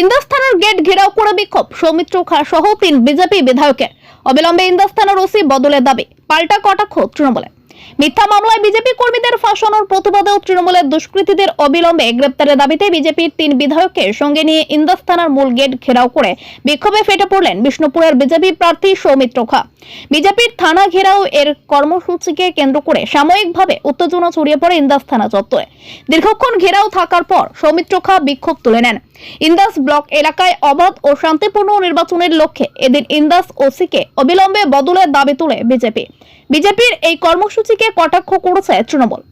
ইন্দাস থানার গেট ঘেরাও করে বিক্ষোভ। সৌমিত্র খা সহ তিন বিজেপি বিধায়কের। অবিলম্বে ইন্দাস থানার ওসি বদলের দাবি। পাল্টা কটাক্ষ তৃণমূলে মিথ্যা মামলায় বিজেপি কর্মীদের ফাঁসানোর প্রতিবাদেও তৃণমূলের দুষ্কৃতীদের অবিলম্বে গ্রেপ্তারের দাবিতে বিজেপির তিন বিধায়ককে সঙ্গে নিয়ে ইন্দাস মূল গেট ঘেরাও করে বিক্ষোভে ফেটে পড়লেন বিষ্ণুপুরের বিজেপি প্রার্থী সৌমিত্র খা। বিজেপির থানা ঘেরাও এর কর্মসূচিকে কেন্দ্র করে সাময়িকভাবে উত্তেজনা ছড়িয়ে পড়ে ইন্দাস থানা চত্বরে। দীর্ঘক্ষণ ঘেরাও থাকার পর সৌমিত্র খা বিক্ষোভ তুলে নেন। ইন্দাস ব্লক এলাকায় অবাধ ও শান্তিপূর্ণ নির্বাচনের লক্ষ্যে এদিন ইন্দাস ওসিকে অবিলম্বে বদলের দাবি তুলে বিজেপি। বিজেপির এই কর্মসূচিকে কটাক্ষ করেছে তৃণমূল।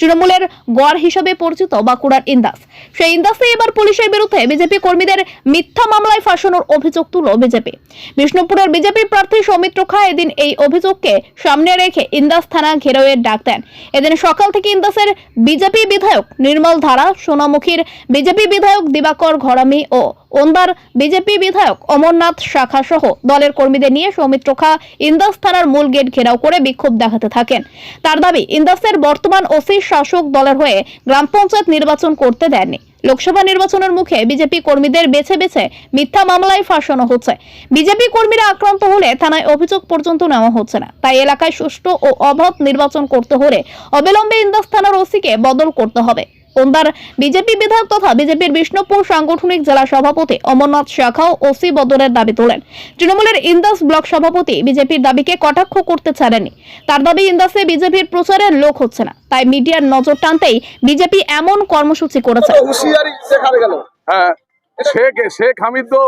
তৃণমূলের গড় হিসেবে পরিচিত বাঁকুড়ার ইন্দাস। সেই ইন্দাসে এবার পুলিশের বিরুদ্ধে বিজেপি কর্মীদের মিথ্যা মামলায় ফাঁসানোর অভিযোগ তুলল বিজেপি। বিষ্ণুপুরের বিজেপি প্রার্থী সৌমিত্র খা এদিন এই অভিযোগকে সামনে রেখে ইন্দাস থানা ঘেরাওয়ের ডাক দেন। এদিন সকাল থেকে ইন্দাসের বিজেপি বিধায়ক নির্মল ধারা, সোনামুখীর বিজেপি বিধায়ক দিবাকর ঘরামি ও ওন্দার বিজেপি বিধায়ক অমরনাথ শাখা সহ দলের কর্মীদের নিয়ে সৌমিত্র খা ইন্দাস থানার মূল গেট ঘেরাও করে বিক্ষোভ দেখাতে থাকেন। তার দাবি, ইন্দাসের বর্তমান ওসি শাসক দলের হয়ে গ্রাম পঞ্চায়েত নির্বাচন করতে দেননি। লোকসভা নির্বাচনের মুখে বিজেপি কর্মীদের বেছে বেছে মিথ্যা মামলায় ফাঁসানো হচ্ছে। বিজেপি কর্মীরা আক্রান্ত হলে থানায় অভিযোগ পর্যন্ত নেওয়া হচ্ছে না। তাই এলাকায় সুষ্ঠু ও অবাধ নির্বাচন করতে হলে অবিলম্বে ইন্দাস থানার ওসিকে বদল করতে হবে। ওন্দার বিজেপি বিধায়ক তথা বিজেপির বিষ্ণুপুর সাংগঠনিক জেলা সভাপতি অমরনাথ শাখাও ওসি বদলের দাবি তোলেন। তৃণমূলের ইন্দাস ব্লক সভাপতি বিজেপির দাবিকে কটাক্ষ করতে ছাড়েনি। তার দাবি ইন্দাসে বিজেপির প্রচারের লোক হচ্ছে না। তাই মিডিয়ার নজর টানতেই বিজেপি এমন কর্মসূচি করেছে। হুঁশিয়ারি দেখাবে গেল। হ্যাঁ শেখ শেখ হামিদ তো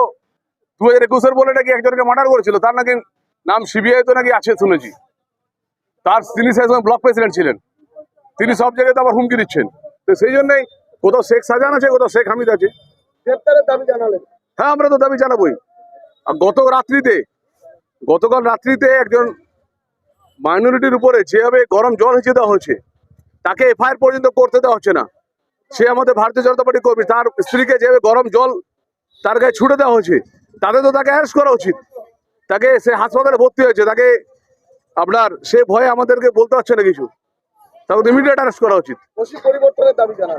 দু হাজার একুশের বলে নাকি একজনকে মার্ডার করেছিল তার নাকি নাম সিবিআই তো নাকি আছে শুনেছি। তার তিনি সেই সময় ব্লক প্রেসিডেন্ট ছিলেন। তিনি সব জায়গায় তো আবার হুমকি দিচ্ছেন। তো সেই জন্যই কোথাও শেখ সাজান আছে কোথাও শেখ হামিদ আছে। গ্রেপ্তারের দাবি জানালেন। হ্যাঁ আমরা তো দাবি জানাবোই। আর গত রাত্রিতে গতকাল রাত্রিতে একজন মাইনরিটির উপরে যেভাবে গরম জল হেঁচে দেওয়া হয়েছে তাকে এফআইআর পর্যন্ত করতে দেওয়া হচ্ছে না। সে আমাদের ভারতীয় জনতা পার্টি কর্মী তার স্ত্রীকে যেভাবে গরম জল তার গায়ে ছুটে দেওয়া হয়েছে তাদের তো তাকে অ্যারেস্ট করা উচিত। তাকে সে হাসপাতালে ভর্তি হয়েছে তাকে আপনার সে ভয়ে আমাদেরকে বলতে হচ্ছে না কিছু। তাকে ইমিডিয়েট অ্যারেস্ট করা উচিত।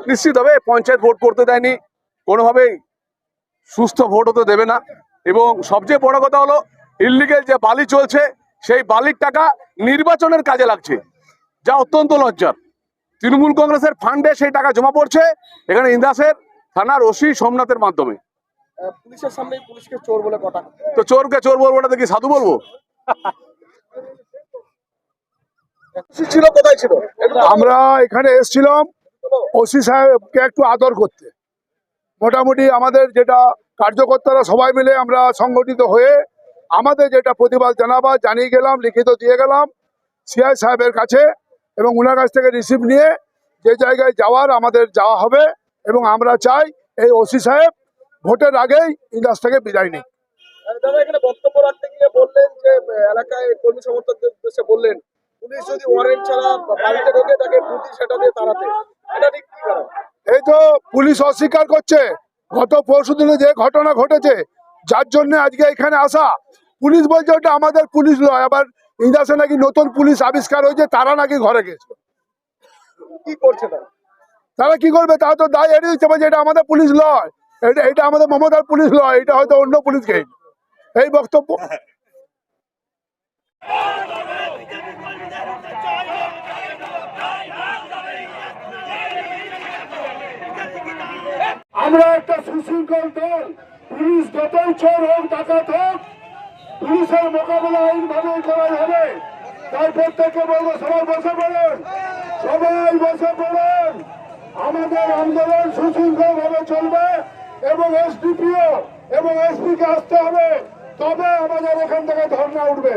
নিশ্চিত হবে পঞ্চায়েত ভোট করতে দেয়নি কোনোভাবেই সুস্থ ভোট হতে দেবে না। এবং সবচেয়ে বড় কথা হলো ইলিগেল যে বালি চলছে সেই বালির টাকা নির্বাচনের কাজে লাগছে। যা অত্যন্ত লজ্জার। তৃণমূল কংগ্রেসের ফান্ডে সেই টাকা জমা পড়ছে এখানে ইন্দাসের থানার ওসি সোমনাথের মাধ্যমে। পুলিশের সামনেই পুলিশকে চোর বলে কটা তো চোরকে চোর বলব না দেখি সাধু বলব? ছিল কোথায় ছিল? আমরা এখানে এসেছিলাম ওসি সাহেবকে একটু আদর করতে। মোটামুটি আমাদের যেটা কার্যকর্তারা সবাই মিলে আমরা সংগঠিত হয়ে আমাদের যেটা প্রতিবাদ জানাবা জানিয়ে গেলাম লিখিত দিয়ে গেলাম সিআই সাহেবের কাছে এবং ওনার কাছ থেকে রিসিভ নিয়ে যে জায়গায় যাওয়ার আমাদের যাওয়া হবে এবং আমরা চাই এই ওসি সাহেব ভোটের আগেই ইন্দাস থেকে বিদায় নিক। দাদা এখানে বক্তব্য রাখতে গিয়ে বললেন যে এলাকায় কর্মী সমর্থকদের উদ্দেশ্যে বললেন পুলিশ যদি ওয়ারেন্ট ছাড়া বাড়িতে ঢোকে তাকে বুদ্ধি সেটা দিয়ে তাড়াতে। এটা ঠিক কি কারণ? এই তো পুলিশ অস্বীকার করছে। গত পরশু দিনে যে ঘটনা ঘটেছে যার জন্য আজকে এখানে আসা। পুলিশ বলছে ওটা আমাদের পুলিশ নয় আবার ইন্দাসে নাকি নতুন পুলিশ আবিষ্কার হয়েছে তারা নাকি ঘরে গেছে। কি করছে তারা? তারা কি করবে? তারা তো দায় এড়িয়ে দিচ্ছে বলছে এটা আমাদের পুলিশ নয় এটা এটা আমাদের মমতার পুলিশ নয় এটা হয়তো অন্য পুলিশ পুলিশকে এই বক্তব্য আমরা একটা সুশৃঙ্খল দল। পুলিশ যতই চোর হোক, ডাকাত হোক, পুলিশের মোকাবেলা আইনভাবে করা হবে। তাই প্রত্যেককে বলব, সবাই বসে পড়ুন। সবাই বসে পড়ুন। আমাদের আন্দোলন সুশৃঙ্খল ভাবে চলবে এবং এসডিপিও এবং এসপি কে আসতে হবে। তবে আমাদের এখান থেকে ধর্ণা উঠবে।